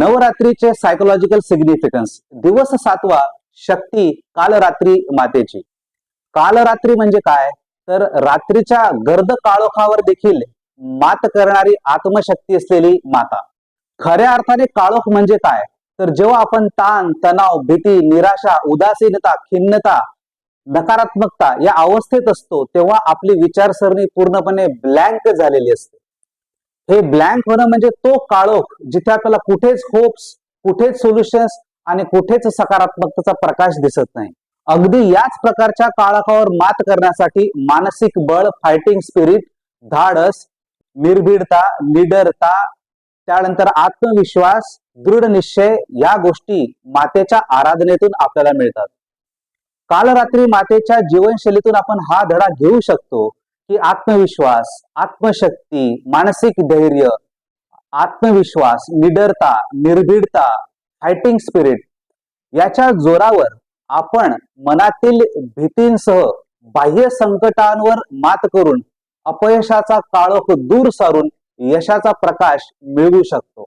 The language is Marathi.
नवरात्रीचे सायकोलॉजिकल सिग्निफिकन्स दिवस सातवा शक्ती कालरात्री मातेची. कालरात्री म्हणजे काय? तर रात्रीच्या गर्द काळोखावर देखील मात करणारी आत्मशक्ती असलेली माता. खऱ्या अर्थाने काळोख म्हणजे काय? तर जेव्हा आपण ताण तणाव भीती निराशा उदासीनता खिन्नता नकारात्मकता या अवस्थेत असतो तेव्हा आपली विचारसरणी पूर्णपणे ब्लँक झालेली असते. हे ब्लँक होणं म्हणजे तो काळोख जिथे आपल्याला कुठेच होप्स कुठेच सोल्युशन्स आणि कुठेच सकारात्मकतेचा प्रकाश दिसत नाही. अगदी याच प्रकारच्या काळोखावर मात करण्यासाठी मानसिक बळ फायटिंग स्पिरिट धाडस निर्भीडता निडरता त्यानंतर आत्मविश्वास दृढ निश्चय या गोष्टी मातेच्या आराधनेतून आपल्याला मिळतात. काल रात्री मातेच्या जीवनशैलीतून आपण हा धडा घेऊ शकतो. की आत्मविश्वास आत्मशक्ती मानसिक धैर्य आत्मविश्वास निडरता निर्भीडता फायटिंग स्पिरिट याच्या जोरावर आपण मनातील भीतींसह बाह्य संकटांवर मात करून अपयशाचा काळोख दूर सारून यशाचा प्रकाश मिळवू शकतो.